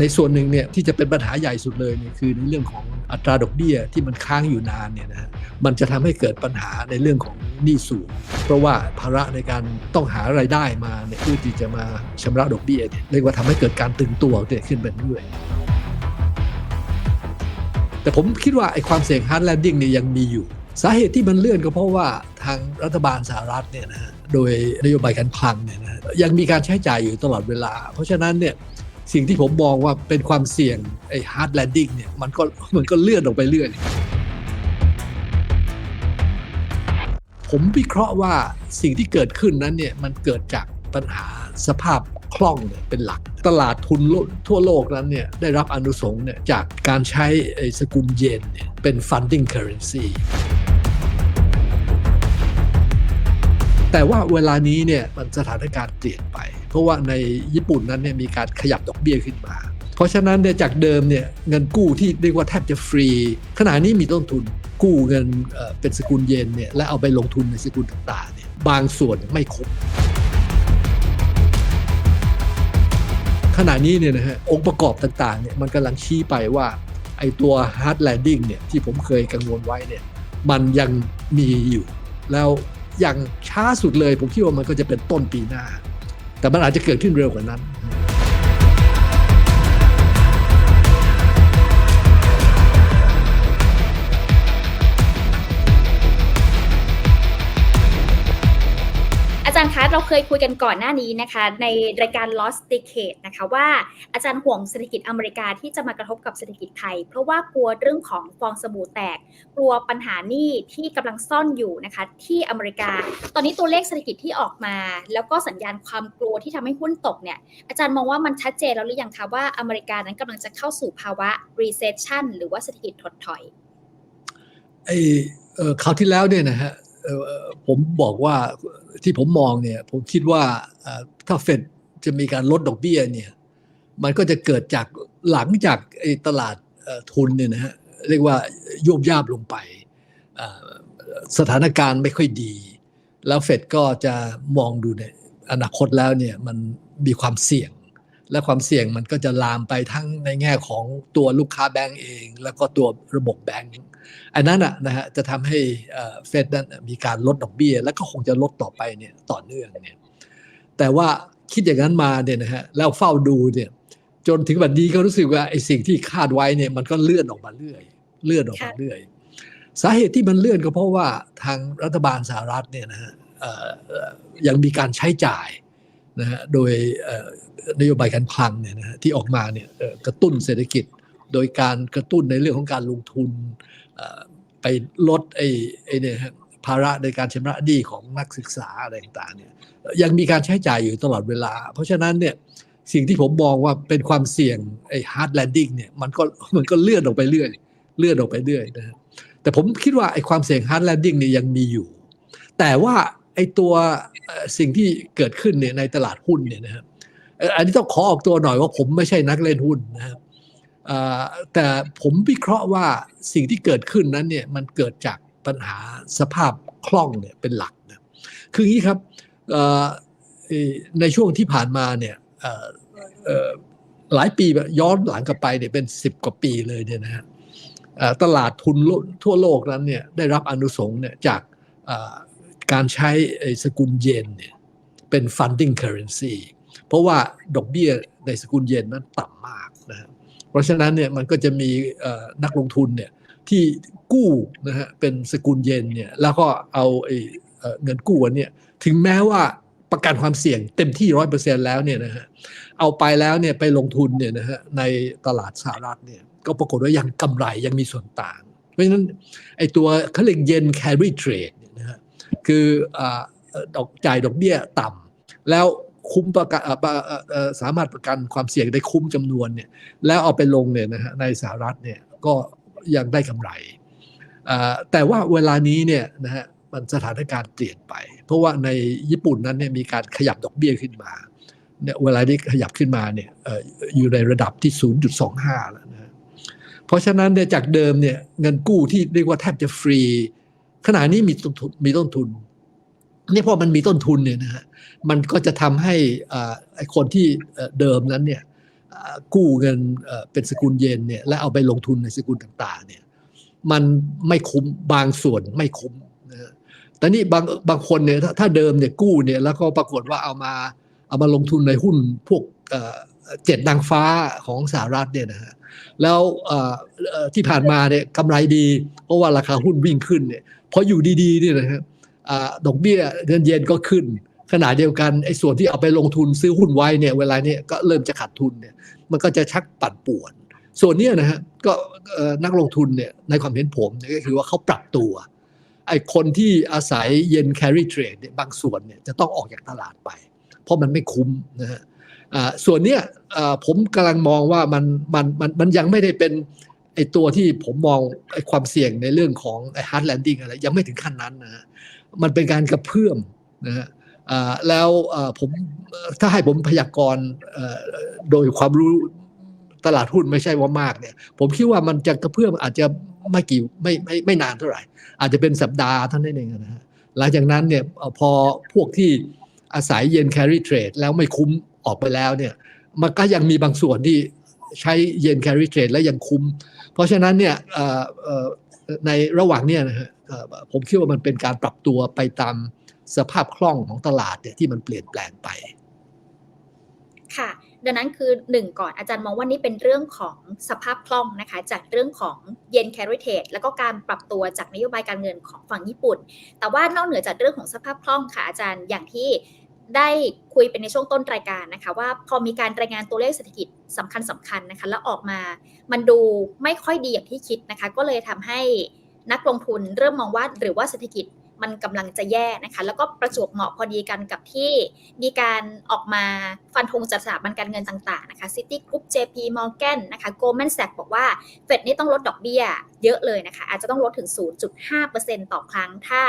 ในส่วนหนึ่งเนี่ยที่จะเป็นปัญหาใหญ่สุดเลยเนี่ยคือในเรื่องของอัตราดอกเบี้ยที่มันค้างอยู่นานเนี่ยนะมันจะทำให้เกิดปัญหาในเรื่องของหนี้สูง เพราะว่าภาระในการต้องหาไรายได้มาเนี่ยเพื่อที่จะมาชำระดอกเบี้ยเนี่ยเรียกว่าทำให้เกิดการตึงตัวเนี่ยขึ้นไปเรื่อยแต่ผมคิดว่าไอ้ความเสี่ยง hard landing เนี่ยยังมีอยู่ สาเหตุที่มันเลื่อนก็เพราะว่าทางรัฐบาลสหรัฐเนี่ยนะฮะโดยนโยบายการคลังเนี่ยนะยังมีการใช้จ่ายอยู่ตลอดเวลา เพราะฉะนั้นเนี่ย สิ่งที่ผมมองว่าเป็นความเสี่ยงไอ้ hard landing เนี่ยมันก็มันก็เลื่อนออกไปเรื่อยผมวิเคราะห์ว่าสิ่งที่เกิดขึ้นนั้นเนี่ยมันเกิดจากปัญหาสภาพคล่องเเป็นหลัก ตลาดทุนทั่วโลกนั้นเนี่ยได้รับอนุสงส์เนี่ยจากการใช้ไอ้สกุลเยนเนี่ยเป็น funding currency แต่ว่าเวลานี้เนี่ยมันสถานการณ์เปลี่ยนไป เพราะว่าในญี่ปุ่นนั้นเนี่ยมีการขยับดอกเบี้ยขึ้นมา เพราะฉะนั้นเนี่ยจากเดิมเนี่ยเงินกู้ที่เรียกว่าแทบจะฟรี ขณะนี้มีต้นทุนกู้เงินเป็นสกุลเยนเนี่ยและเอาไปลงทุนในสกุลต่างๆเนี่ยบางส่วนไม่ครบขณะนี้เนี่ยนะฮะองค์ประกอบต่างๆเนี่ยมันกำลังชี้ไปว่าไอ้ตัว hard landing เนี่ยที่ผมเคยกังวลไว้เนี่ยมันยังมีอยู่ แล้วอย่างช้าสุดเลยผมคิดว่ามันก็จะเป็นต้นปีหน้า แต่มันอาจจะเกิดขึ้นเร็วกว่านั้นารย์คะเราเคยคุยกันก่อนหน้านี้นะคะ ในรายการ Lost Decade นะคะว่าอาจารย์ห่วงเศรษฐกิจอเมริกาที่จะมากระทบกับเศรษฐกิจไทย เพราะว่ากลัวเรื่องของฟองสบู่แตก กลัวปัญหานี้ที่กำลังซ่อนอยู่นะคะที่อเมริกา ตอนนี้ตัวเลขเศรษฐกิจที่ออกมา แล้วก็สัญญาณความกลัวที่ทำให้หุ้นตกเนี่ยอาจารย์มองว่ามันชัดเจนแล้วหรือยังคะว่าอเมริกานั้นกำลังจะเข้าสู่ภาวะ recession หรือว่าเศรษฐกิจถดถอยไอ้เอ่อคราวที่แล้วเนี่ยนะฮะ ผมบอกว่าที่ผมมองเนี่ย ผมคิดว่าถ้าเฟดจะมีการลดดอกเบี้ยเนี่ย มันก็จะเกิดจากหลังจากตลาดทุนเนี่ยนะฮะเรียกว่าโยบยาบลงไป สถานการณ์ไม่ค่อยดี แล้วเฟดก็จะมองดูในอนาคตแล้วเนี่ยมันมีความเสี่ยง และความเสี่ยงมันก็จะลามไปทั้งในแง่ของตัวลูกค้าแบงก์เอง แล้วก็ตัวระบบแบงก์ อันนั้นะนะฮะจะทำให้เฟดนั้นมีการลดดอกเบี้ย แล้วก็คงจะลดต่อไปเนี่ยต่อเนื่องเนี่ยแต่ว่าคิดอย่างนั้นมาเนี่ยนะฮะแล้วเฝ้าดูเนี่ยจนถึงวันนี้ก็รู้สึกว่าไอ้สิ่งที่คาดไว้เนี่ยมันก็เลื่อนออกมาเรื่อย เลื่อนออกมาเรื่อย สาเหตุที่มันเลื่อนก็เพราะว่าทางรัฐบาลสหรัฐเนี่ยนะฮะยังมีการใช้จ่ายนะฮะโดยนโยบายการคลังเนี่ยนะฮะที่ออกมาเนี่ยกระตุ้นเศรษฐกิจ โดยการกระตุ้นในเรื่องของการลงทุน ไปลดไอ้ไอ้เนี่ยภาระในการชำระหนี้ของนักศึกษาอะไรต่างๆเนี่ยยังมีการใช้จ่ายอยู่ตลอดเวลา เพราะฉะนั้นเนี่ยสิ่งที่ผมมองว่าเป็นความเสี่ยงไอ้ hard landing เนี่ยมันก็มันก็เลื่อนออกไปเรื่อยเลื่อนออกไปเรื่อยนะแต่ผมคิดว่าไอ้ความเสี่ยง hard landing เนี่ยยังมีอยู่ แต่ว่าไอ้ตัวสิ่งที่เกิดขึ้นเนี่ยในตลาดหุ้นเนี่ยนะครับอันนี้ต้องขอออกตัวหน่อยว่าผมไม่ใช่นักเล่นหุ้นนะครับ แต่ผมวิเคราะห์ว่าสิ่งที่เกิดขึ้นนั้นเนี่ยมันเกิดจากปัญหาสภาพคล่องเนี่ยเป็นหลักนะคืออย่างนี้ครับในช่วงที่ผ่านมาเนี่ยหลายปีแบบย้อนหลังกลับไปเนี่ยเป็นสิบกว่าปีเลยเนี่ยนะฮะตลาดทุนทั่วโลกนั้นเนี่ยได้รับอนุสงส์เนี่ยจากการใช้ไอ้สกุลเยนเนี่ยเป็น funding currency เพราะว่าดอกเบี้ยในสกุลเยนนั้นต่ำมากนะฮะ เพราะฉะนั้นเนี่ยมันก็จะมีนักลงทุนเนี่ยที่กู้นะฮะเป็นสกุลเยนเนี่ยแล้วก็เอาเอเงินกู้อันเนี่ยถึงแม้ว่าประกันความเสี่ยงเต็มที่ร้อยเปอร์เซ็นแล้วเนี่ยนะฮะเอาไปแล้วเนี่ยไปลงทุนเนี่ยนะฮะในตลาดสหรัฐเนี่ยก็ปรากฏว่ายังกำไรยังมีส่วนต่าง เพราะฉะนั้นไอ้ตัวเขาเรียกเยน carry trade เนี่ยนะฮะคืออดอกจ่ายดอกเบี้ยต่ำแล้ว คุ้มประกันสามารถประกันความเสี่ยงได้คุ้มจำนวนเนี่ยแล้วเอาไปลงเนี่ยนะฮะในสหรัฐเนี่ยก็ยังได้กำไร แต่ว่าเวลานี้เนี่ยนะฮะมันสถานการณ์เปลี่ยนไป เพราะว่าในญี่ปุ่นนั้นเนี่ยมีการขยับดอกเบี้ยขึ้นมาเนี่ยเวลานี้ขยับขึ้นมาเนี่ยอยู่ในระดับที่ 0.25 แล้วนะเพราะฉะนั้นเนี่ยจากเดิมเนี่ยเงินกู้ที่เรียกว่าแทบจะฟรี ขณะนี้มีต้นทุนมีต้นทุน นี่พอมันมีต้นทุนเนี่ยนะฮะมันก็จะทำให้อ่าไอ้คนที่เดิมนั้นเนี่ยกู้เงินเป็นสกุลเยนเนี่ยและเอาไปลงทุนในสกุลต่างๆเนี่ยมันไม่คุ้มบางส่วนไม่คุ้มนะแต่นี่บางบางคนเนี่ยถ้าถ้าเดิมเนี่ยกู้เนี่ยแล้วก็ปรากฏว่าเอามาเอามาลงทุนในหุ้นพวกเจ็ดนางฟ้าของสหรัฐเนี่ยนะฮะแล้วที่ผ่านมาเนี่ยกำไรดี เพราะว่าราคาหุ้นวิ่งขึ้นเนี่ยพออยู่ดีๆเนี่ยนะครับ ดอกเบี้ยเงินเยนก็ขึ้น ขณะเดียวกันไอ้ส่วนที่เอาไปลงทุนซื้อหุ้นไว้เนี่ยเวลาเนี่ยก็เริ่มจะขาดทุนเนี่ยมันก็จะชักปั่นป่วน ส่วนนี้นะฮะก็นักลงทุนเนี่ยในความเห็นผมก็คือว่าเขาปรับตัวไอ้คนที่อาศัยเย็น carry trade เนี่ยบางส่วนเนี่ยจะต้องออกจากตลาดไป เพราะมันไม่คุ้มนะฮะส่วนเนี้ยผมกำลังมองว่ามันมันมันมันยังไม่ได้เป็นไอ้ตัวที่ผมมองไอ้ความเสี่ยงในเรื่องของไอ้ hard landing อะไรยังไม่ถึงขั้นนั้นนะฮะ มันเป็นการกระเพื่อมนะฮะแล้วผมถ้าให้ผมพยากรณ์โดยความรู้ตลาดหุ้นไม่ใช่ว่ามากเนี่ย ผมคิดว่ามันจะกระเพื่อมอาจจะไม่กี่ไม่ไม่ไม่นานเท่าไหร่ อาจจะเป็นสัปดาห์เท่านั้นเองนะฮะหลังจากนั้นเนี่ยพอพวกที่อาศัยเย็น carry trade แล้วไม่คุ้มออกไปแล้วเนี่ยมันก็ยังมีบางส่วนที่ใช้เย็น carry trade แล้วยังคุ้ม เพราะฉะนั้นเนี่ยในระหว่างเนี่ยนะฮะ ผมคิดว่ามันเป็นการปรับตัวไปตามสภาพคล่องของตลาดเนี่ยที่มันเปลี่ยนแปลงไป ค่ะ ดังนั้นคือหนึ่งก่อนอาจารย์มองว่านี่เป็นเรื่องของสภาพคล่องนะคะ จากเรื่องของเยนแคริเทดแล้วก็การปรับตัวจากนโยบายการเงินของฝั่งญี่ปุ่น แต่ว่านอกเหนือจากเรื่องของสภาพคล่องค่ะอาจารย์อย่างที่ได้คุยไปในช่วงต้นรายการนะคะ ว่าพอมีการรายงานตัวเลขเศรษฐกิจสำคัญสำคัญนะคะ แล้วออกมา มันดูไม่ค่อยดีอย่างที่คิดนะคะ ก็เลยทำให้ นักลงทุนเริ่มมองว่าหรือว่าเศรษฐกิจมันกำลังจะแย่นะคะ แล้วก็ประจวบเหมาะพอดีกันกับที่มีการออกมาฟันธงจากสถาบันการเงินต่างๆนะคะ City Group JP Morgan นะคะ Goldman Sachs บอกว่าเฟดนี่ต้องลดดอกเบี้ยเยอะเลยนะคะ อาจจะต้องลดถึง 0.5%ต่อครั้งถ้า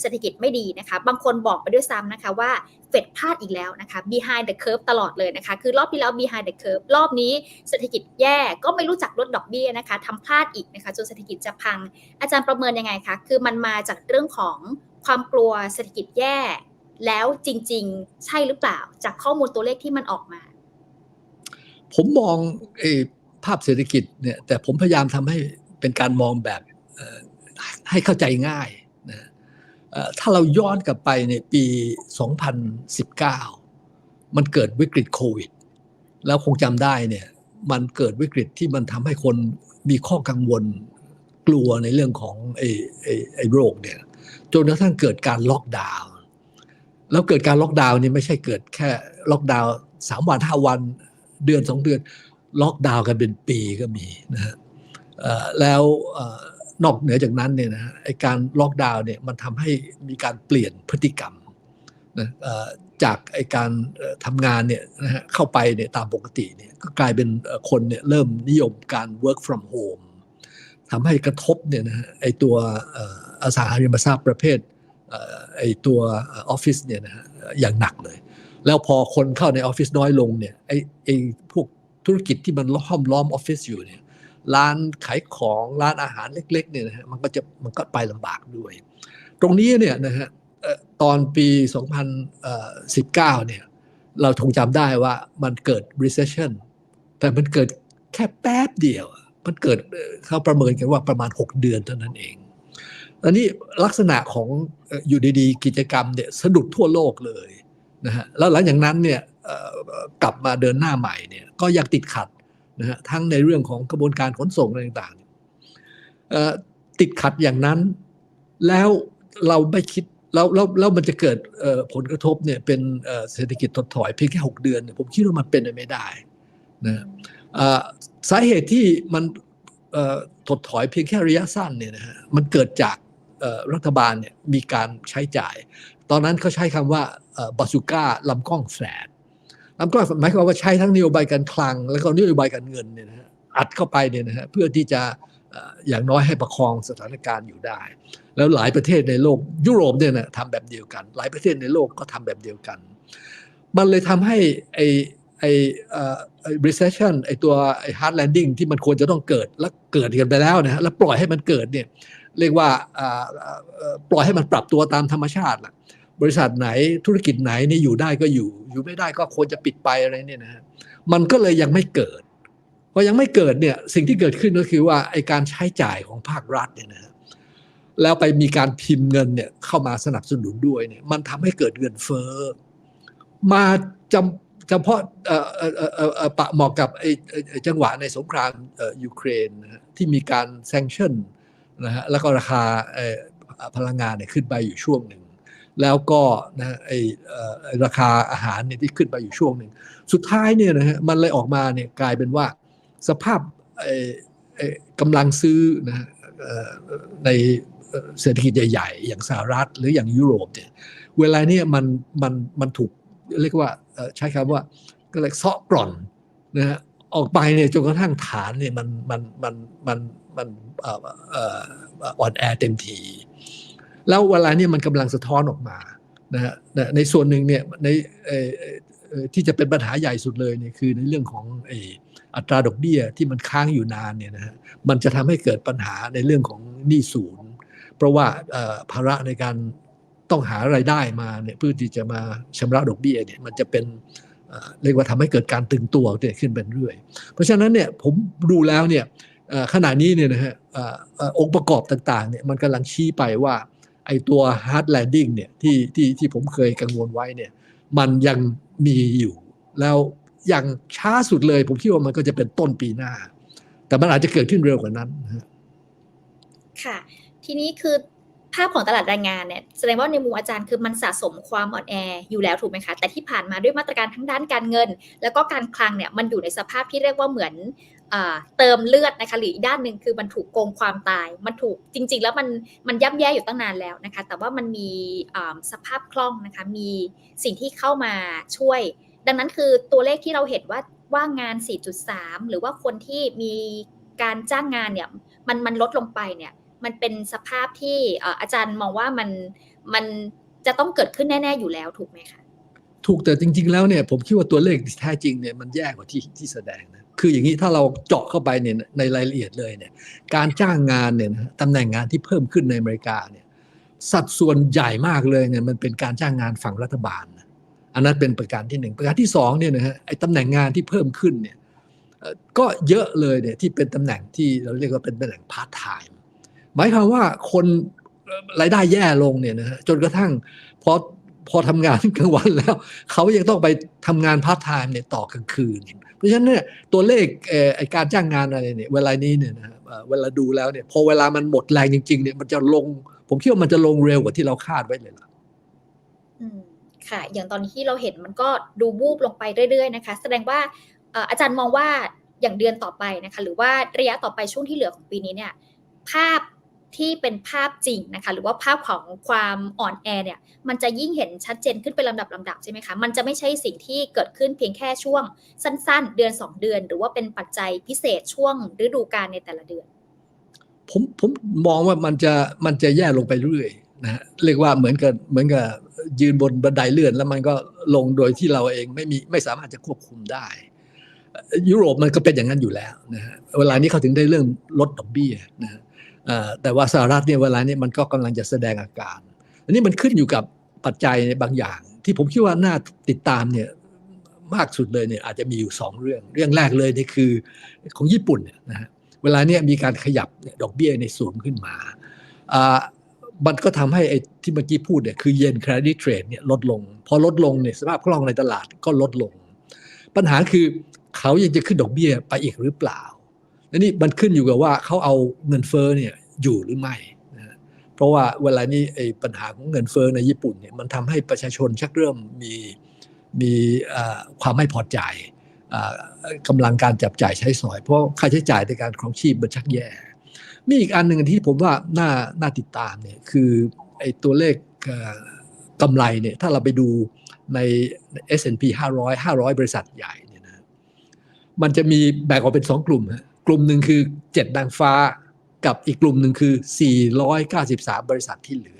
เศรษฐกิจไม่ดีนะคะ บางคนบอกไปด้วยซ้ำนะคะว่าเฟดพลาดอีกแล้วนะคะ behind the curve ตลอดเลยนะคะ คือรอบที่แล้ว behind the curve รอบนี้เศรษฐกิจแย่ก็ไม่รู้จักลดดอกเบี้ยนะคะทำพลาดอีกนะคะจนเศรษฐกิจจะพัง อาจารย์ประเมินยังไงคะคือมันมาจากเรื่องของความกลัวเศรษฐกิจแย่ แล้วจริง ๆ ใช่หรือเปล่า จากข้อมูลตัวเลขที่มันออกมา ผมมองอภาพเศรษฐกิจเนี่ยแต่ผมพยายามทำให้เป็นการมองแบบให้เข้าใจง่าย ถ้าเราย้อนกลับไปในปี 2019 มันเกิดวิกฤตโควิด แล้วคงจำได้เนี่ย มันเกิดวิกฤตที่มันทำให้คนมีข้อกังวลกลัวในเรื่องของไอ้ไอ้ไอ้โรคเนี่ย จนกระทั่งเกิดการล็อกดาวน์ แล้วเกิดการล็อกดาวน์นี่ไม่ใช่เกิดแค่ล็อกดาวน์สามวันห้าวันเดือนสองเดือน ล็อกดาวน์กันเป็นปีก็มีนะฮะแล้ว นอกเหนือจากนั้นเนี่ยนะฮะไอการล็อกดาวน์เนี่ยมันทำให้มีการเปลี่ยนพฤติกรรมนะจากไอการเอ่อทำงานเนี่ยนะฮะเข้าไปเนี่ยตามปกติเนี่ยก็กลายเป็นคนเนี่ยเริ่มนิยมการ work from home ทำให้กระทบเนี่ยนะฮะไอตัวอสังหาริมทรัพย์ประเภทไอตัวออฟฟิศเนี่ยนะฮะอย่างหนักเลย แล้วพอคนเข้าในออฟฟิศน้อยลงเนี่ยไอไอพวกธุรกิจที่มันล้อมล้อมออฟฟิศอยู่เนี่ย ร้านขายของร้านอาหารเล็กๆเนี่ยนะฮะมันก็จะมันก็ไปลำบากด้วย ตรงนี้เนี่ยนะฮะเอ่อตอนปี 2019 เนี่ยเราคงจำได้ว่ามันเกิด recession แต่มันเกิดแค่แป๊บเดียว มันเกิดเขาประเมินกันว่าประมาณ 6 เดือนเท่านั้นเองอันนี้ลักษณะของอยู่ดีๆ กิจกรรมเนี่ยสะดุดทั่วโลกเลยนะฮะแล้วหลังจากนั้นเนี่ยกลับมาเดินหน้าใหม่เนี่ยก็ยังติดขัด นะฮะทั้งในเรื่องของกระบวนการขนส่งอะไรต่างๆติดขัดอย่างนั้น แล้วเราไม่คิดแล้วแล้วแล้วมันจะเกิดผลกระทบเนี่ยเป็นเศรษฐกิจถดถอยเพียงแค่6เดือนเนี่ยผมคิดว่ามันเป็นไปไม่ได้นะสาเหตุที่มันถดถอยเพียงแค่ระยะสั้นเนี่ยนะฮะมันเกิดจากรัฐบาลเนี่ยมีการใช้จ่าย ตอนนั้นเขาใช้คำว่าบาซูก้าลำกล้องแฝด ลำกล้องหมายความว่าใช้ทั้งนโยบายการคลัง แล้วก็นโยบายการเงินเนี่ยนะฮะอัดเข้าไปเนี่ยนะฮะเพื่อที่จะอย่างน้อยให้ประคองสถานการณ์อยู่ได้ แล้วหลายประเทศในโลกยุโรปเนี่ยนะทำแบบเดียวกัน หลายประเทศในโลกก็ทำแบบเดียวกัน มันเลยทำให้ไอไอเอ่อไอ้ recession ไอตัวไอ hard landing ที่มันควรจะต้องเกิดแล้วเกิดกันไปแล้วนะฮะแล้วปล่อยให้มันเกิดเนี่ยเรียกว่าปล่อยให้มันปรับตัวตามธรรมชาติล่ะบริษัทไหนธุรกิจไหนนี่อยู่ได้ก็อยู่ อยู่ไม่ได้ก็ควรจะปิดไปอะไรเนี่ยนะฮะมันก็เลยยังไม่เกิดพอยังไม่เกิดเนี่ยสิ่งที่เกิดขึ้นก็คือว่าไอการใช้จ่ายของภาครัฐเนี่ยนะฮะแล้วไปมีการพิมพ์เงินเนี่ยเข้ามาสนับสนุนด้วยเนี่ยมันทำให้เกิดเงินเฟ้อมาจำเฉพาะเอ่อเอ่อเอ่อเอ่อเอ่อปะเหมาะกับไอ้จังหวะในสงครามยูเครนนะฮะที่มีการแซงชั่นนะฮะแล้วก็ราคาพลังงานเนี่ยขึ้นไปอยู่ช่วงหนึ่ง แล้วก็นะไอราคาอาหารเนี่ยที่ขึ้นไปอยู่ช่วงหนึ่ง สุดท้ายเนี่ยนะฮะมันเลยออกมาเนี่ยกลายเป็นว่าสภาพไอ้กำลังซื้อนะในเศรษฐกิจใหญ่ ๆ อย่างสหรัฐหรืออย่างยุโรปเนี่ยเวลาเนี่ยมันมันมันถูกเรียกว่าเอ่อใช้คำว่าก็เลยเซาะกร่อนนะฮะออกไปเนี่ยจนกระทั่งฐานเนี่ยมันมันมันมันมันเอ่อเอ่ออ่อนแอเต็มที แล้วเวลาเนี่ยมันกำลังสะท้อนออกมานะฮะในส่วนหนึ่งเนี่ยในที่จะเป็นปัญหาใหญ่สุดเลยเนี่ยคือในเรื่องของอัตราดอกเบี้ยที่มันค้างอยู่นานเนี่ยนะฮะมันจะทำให้เกิดปัญหาในเรื่องของหนี้ศูนย์ เพราะว่าภาระในการต้องหาไรายได้มาเนี่ยเพื่อที่จะมาชำระดอกเบี้ยเนี่ยมันจะเป็นเรียกว่าทำให้เกิดการตึงตัวเนี่ยขึ้นเป็นเรื่อย เพราะฉะนั้นเนี่ยผมดูแล้วเนี่ยขณะนี้เนี่ยนะฮะเอ่อเอ่อองค์ประกอบต่างๆเนี่ยมันกำลังชี้ไปว่า ไอตัว hard landing เนี่ยที่ที่ที่ผมเคยกังวลไว้เนี่ยมันยังมีอยู่ แล้วอย่างช้าสุดเลย ผมคิดว่ามันก็จะเป็นต้นปีหน้า แต่มันอาจจะเกิดขึ้นเร็วกว่านั้นค่ะ ทีนี้คือภาพของตลาดแรงงานเนี่ยแสดงว่าในมุมอาจารย์คือมันสะสมความอ่อนแออยู่แล้วถูกไหมคะแต่ที่ผ่านมาด้วยมาตรการทั้งด้านการเงิน แล้วก็การคลังเนี่ยมันอยู่ในสภาพที่เรียกว่าเหมือน เติมเลือดนะคะหรืออีกด้านหนึ่งคือมันถูกโกงความตาย มันถูกจริง ๆ แล้วมันมันย่ำแย่อยู่ตั้งนานแล้วนะคะ แต่ว่ามันมีสภาพคล่องนะคะมีสิ่งที่เข้ามาช่วย ดังนั้นคือตัวเลขที่เราเห็นว่าว่างงาน 4.3 หรือว่าคนที่มีการจ้างงานเนี่ยมันมันลดลงไปเนี่ยมันเป็นสภาพที่อาจารย์มองว่ามันมันจะต้องเกิดขึ้นแน่ ๆ อยู่แล้วถูกไหมคะ ถูกแต่จริง ๆ แล้วเนี่ยผมคิดว่าตัวเลขที่แท้จริงเนี่ยมันแย่กว่าที่ที่แสดงนะคืออย่างนี้ถ้าเราเจาะเข้าไปเนี่ยในรายละเอียดเลยเนี่ยการจ้างงานเนี่ยนะตำแหน่งงานที่เพิ่มขึ้นในอเมริกาเนี่ยสัดส่วนใหญ่มากเลยเนี่ยมันเป็นการจ้างงานฝั่งรัฐบาลนะอันนั้นเป็นประการที่หนึ่งประการที่สองเนี่ยนะฮะไอ้ตำแหน่งงานที่เพิ่มขึ้นเนี่ยก็เยอะเลยเนี่ยที่เป็นตำแหน่งที่เราเรียกว่าเป็นตำแหน่งพาร์ทไทม์หมายความว่าคนรายได้แย่ลงเนี่ยนะฮะจนกระทั่งพอ พอทำงานกลางวันแล้ว เขายังต้องไปทำงานพาร์ทไทม์เนี่ยต่อกลางคืน เพราะฉะนั้นเนี่ยตัวเลขเอ่อไอการจ้างงานอะไรเนี่ยเวลานี้เนี่ยนะเอ่อเวลาดูแล้วเนี่ยพอเวลามันหมดแรงจริงๆเนี่ยมันจะลง ผมคิดว่ามันจะลงเร็วกว่าที่เราคาดไว้เลยล่ะอืมค่ะ อย่างตอนที่เราเห็นมันก็ดูวูบลงไปเรื่อยๆนะคะ แสดงว่าอาจารย์มองว่าอย่างเดือนต่อไปนะคะ หรือว่าระยะต่อไปช่วงที่เหลือของปีนี้เนี่ย ภาพ ที่เป็นภาพจริงนะคะ หรือว่าภาพของความอ่อนแอเนี่ย มันจะยิ่งเห็นชัดเจนขึ้นเป็นลำดับลำดับใช่ไหมคะ มันจะไม่ใช่สิ่งที่เกิดขึ้นเพียงแค่ช่วงสั้น ๆ เดือน 2 เดือน หรือว่าเป็นปัจจัยพิเศษช่วงฤดูกาลในแต่ละเดือน ผมผมมองว่ามันจะมันจะแย่ลงไปเรื่อยนะเรียกว่าเหมือนกับเหมือนกับยืนบนบันไดเลื่อน แล้วมันก็ลงโดยที่เราเองไม่มีไม่สามารถจะควบคุมได้ ยุโรปมันก็เป็นอย่างนั้นอยู่แล้วนะฮะเวลานี้เขาถึงได้เรื่องลดดอกเบี้ยนะฮะ แต่ว่าสหรัฐเนี่ยเวลานี้มันก็กำลังจะแสดงอาการ อันนี้มันขึ้นอยู่กับปัจจัยบางอย่าง ที่ผมคิดว่าน่าติดตามเนี่ยมากสุดเลยเนี่ยอาจจะมีอยู่สองเรื่อง เรื่องแรกเลยนี่คือของญี่ปุ่นเนี่ยนะฮะเวลาเนี้ยมีการขยับดอกเบี้ยในสูงขึ้นมาอ่ามันก็ทำให้ไอ้ที่เมื่อกี้พูดเนี่ยคือเยนเครดิตเทรดเนี่ยลดลง พอลดลงเนี่ยสภาพคล่องในตลาดก็ลดลง ปัญหาคือเขายังจะขึ้นดอกเบี้ยไปอีกหรือเปล่าและนี่มันขึ้นอยู่กับว่าเขาเอาเงินเฟ้อเนี่ย อยู่หรือไม่นะเพราะว่าเวลานี้ไอ้ปัญหาของเงินเฟ้อในญี่ปุ่นเนี่ยมันทำให้ประชาชนชักเริ่มมีมีความไม่พอใจอ่ากำลังการจับจ่ายใช้สอย เพราะค่าใช้จ่ายในการครองชีพมันชักแย่ มีอีกอันหนึ่งที่ผมว่าน่าน่าติดตามเนี่ยคือไอ้ตัวเลขกำไรเนี่ยถ้าเราไปดูใน S&P 500 500 บริษัทใหญ่เนี่ยนะมันจะมีแบ่งออกเป็นสองกลุ่มฮะกลุ่มหนึ่งคือเจ็ดนางฟ้า กับอีกกลุ่มหนึ่งคือ 493 บริษัทที่เหลือ